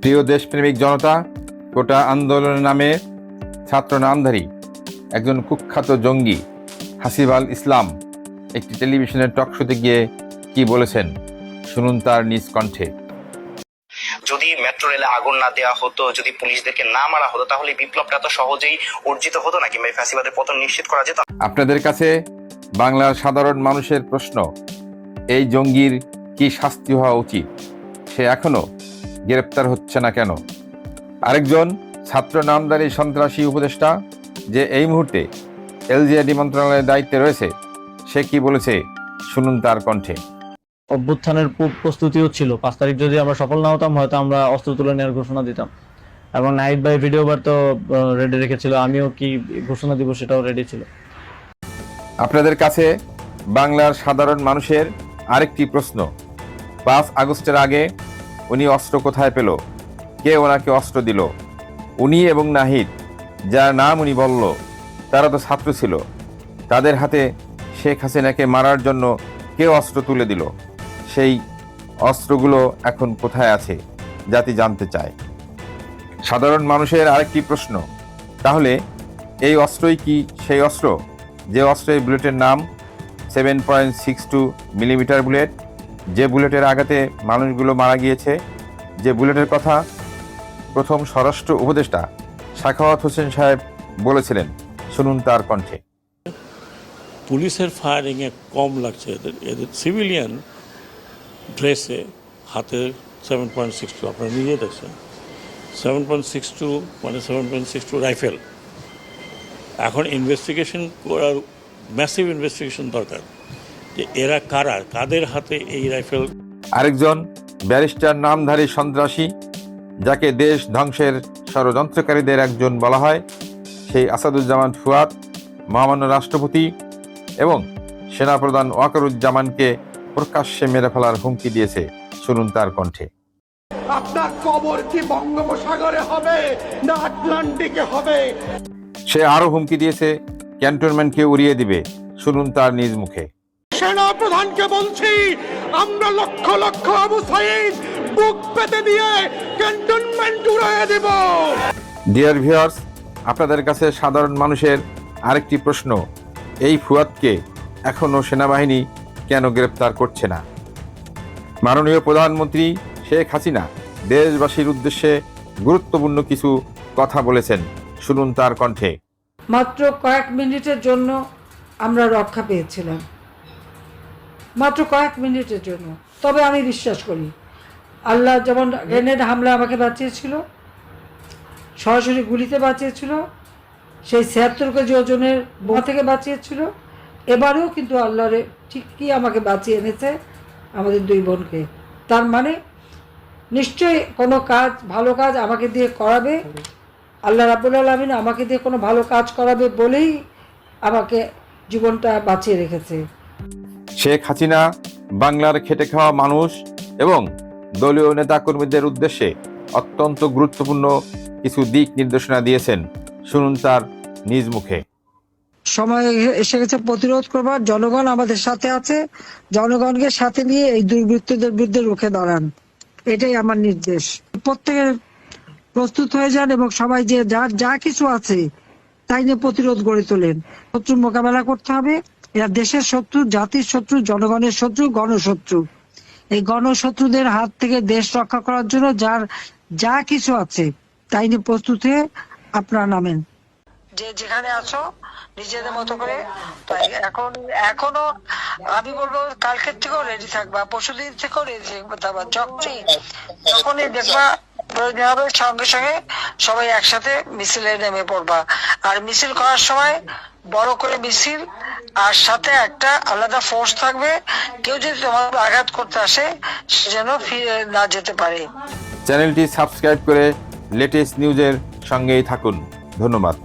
প্রিয় দেশপ্রেমিক জনতা কোটা আন্দোলনের নামে ছাত্র নামধারী একজন কুখ্যাত জঙ্গি হাসিবাল ইসলাম একটি টেলিভিশনের টক শোতে গিয়ে কি বলেছেন? শুনুন তার নিজ কণ্ঠে। যদি মেট্রো রেলে আগুন না দেওয়া হতো যদি পুলিশদেরকে না মারা হতো তাহলে বিপ্লবটা তো সহজেই অর্জিত হতো না কিংবা এই ফ্যাসিবাদের পতন নিশ্চিত করা যেত? আপনাদের কাছে বাংলার সাধারণ মানুষের প্রশ্ন এই জঙ্গির কি শাস্তি হওয়া উচিত? সে এখনও গ্রেপ্তার হচ্ছে না কেন? আরেকজন ছাত্র নামদারি সন্ত্রাসী উপদেষ্টা যে এই মুহূর্তে এলজিআইডি মন্ত্রণালয়ের দায়িত্বে রয়েছে সে কি বলেছে? শুনুন তার কণ্ঠে। অভ্যুত্থানের পূর্ব প্রস্তুতিও ছিল। পাঁচ তারিখ যদি আমরা সফল না হতাম হয়তো আমরা অস্ত্র তুলে নেওয়ার ঘোষণা দিতাম। এবং নাইট বাই ভিডিও বার তো রেডি রেখেছিল। আমিও কি ঘোষণা দিব সেটাও রেডি ছিল। আপনাদের কাছে বাংলার সাধারণ মানুষের আরেকটি প্রশ্ন। পাঁচ আগস্টের আগে উনি অস্ত্র কোথায় পেল? কে ওনাকে অস্ত্র দিল? উনি এবং নাহিদ, যার নাম উনি বলল, তারা তো ছাত্র ছিল। তাদের হাতে শেখ হাসিনাকে মারার জন্য কে অস্ত্র তুলে দিল? সেই অস্ত্রগুলো এখন কোথায় আছে, জাতি জানতে চায়। সাধারণ মানুষের আরেকটি প্রশ্ন, তাহলে এই অস্ত্রই কি সেই অস্ত্র? যে অস্ত্রের বুলেটের নাম seven point six two millimetre bullet যে বুলেটের আঘাতে মানুষগুলো মারা গিয়েছে, যে বুলেটের কথা প্রথম স্বরাষ্ট্র উপদেষ্টা শাখাওয়াত হোসেন সাহেব বলেছিলেন, শুনুন তার কণ্ঠে। পুলিশের ফায়ারিংয়ে কম লাগছে এদের। এদের সিভিলিয়ান ড্রেসে হাতে সেভেন পয়েন্ট সিক্স টু আপনারা নিজে দেখছেন। সেভেন পয়েন্ট সিক্স টু মানে seven point six two rifle এখন ইনভেস্টিগেশন করার ম্যাসিভ ইনভেস্টিগেশন দরকার। যে এরা কারা? কাদের হাতে এই রাইফেল? আরেকজন ব্যারিস্টার নামধারী সন্ত্রাসী যাকে দেশ ধ্বংসের ষড়যন্ত্রকারীদের একজন বলা হয় সেই আসাদুজ্জামান ফুয়াদ মহামান্য রাষ্ট্রপতি এবং সেনাপ্রধান ওয়াকারুজ্জামানকে প্রকাশ্যে মেরে ফেলার হুমকি দিয়েছে শুনুন তার কণ্ঠে। আপনার কবর কি বঙ্গোপসাগরে হবে না আটলান্টিকে হবে? সে আরও হুমকি দিয়েছে ক্যান্টনমেন্টকে উড়িয়ে দিবে শুনুন তার নিজ মুখে। সেনা প্রধানকে বলছি আমরা লক্ষ লক্ষ আবু সাইদ বুক পেতে দিয়ে ক্যান্টনমেন্ট উড়িয়ে দেব। ডিয়ার ভিউয়ার্স আপনাদের কাছে সাধারণ মানুষের আরেকটি প্রশ্ন। এই ফুয়াদকে এখনও সেনাবাহিনী কেন গ্রেপ্তার করছে না? মাননীয় প্রধানমন্ত্রী শেখ হাসিনা দেশবাসীর উদ্দেশ্যে গুরুত্বপূর্ণ কিছু কথা বলেছেন। শুনুন তার কণ্ঠে। মাত্র কয়েক মিনিটের জন্য আমরা রক্ষা পেয়েছিলাম। মাত্র কয়েক মিনিটের জন্য। তবে আমি বিশ্বাস করি, আল্লাহ যেমন গ্রেনেড হামলা আমাকে বাঁচিয়েছিল, সরাসরি গুলিতে বাঁচিয়েছিল, সেই ছিয়াত্তর কেজি ওজনের বোমা থেকে বাঁচিয়েছিল, এবারেও কিন্তু আল্লাহরে ঠিকই আমাকে বাঁচিয়ে এনেছে আমাদের দুই বোনকে। তার মানে নিশ্চয়ই কোনো কাজ, ভালো কাজ আমাকে দিয়ে করাবে, আল্লাহ রাবুল আলমিন আমাকে দিয়ে কোনো ভালো কাজ করাবে বলেই আমাকে জীবনটা বাঁচিয়ে রেখেছে। শেখ হাসিনা বাংলার খেটে খাওয়া মানুষ এবং দলীয় নেতাকর্মীদের উদ্দেশ্যে অত্যন্ত গুরুত্বপূর্ণ কিছু দিক নির্দেশনা দিয়েছেন। শুনুন তার নিজ মুখে। সময় এসে গেছে প্রতিরোধ করবার। জনগণ আমাদের সাথে আছে। জনগণকে সাথে নিয়ে এই দুর্বৃত্তদের বিরুদ্ধে রুখে দাঁড়ান। এটাই আমার নির্দেশ। প্রত্যেকে প্রস্তুত হয়ে যান এবং সবাই যে যা যা কিছু আছে তাই নিয়ে প্রতিরোধ গড়ে তোলেন। শত্রুর মোকাবেলা করতে হবে। এরা দেশের শত্রু, জাতির শত্রু, জনগণের শত্রু, গণশত্রু। এই গণশত্রুদের হাত থেকে দেশ রক্ষা করার জন্য যার যা কিছু আছে, তাই নিয়ে প্রস্তুত হয়ে আপনারা নামেন। যে যেখানে আছো, নিজেদের মতো করে। এখন, এখনও আমি বলব কালকের থেকেও রেডি থাকবা, পরশুদিন থেকেও রেডি থাকবা যখনই যখনই দেখবা, প্রয়োজন হবে সঙ্গে সঙ্গে সবাই একসাথে মিছিলে নেমে পড়বা। আর মিছিল করার সময় বড় করে মিছিল আর সাথে একটা আলাদা ফোর্স থাকবে। কেউ যদি তোমার আঘাত করতে আসে, সে যেন ফিরে না যেতে পারে। চ্যানেলটি সাবস্ক্রাইব করে লেটেস্ট নিউজের সঙ্গেই থাকুন। ধন্যবাদ।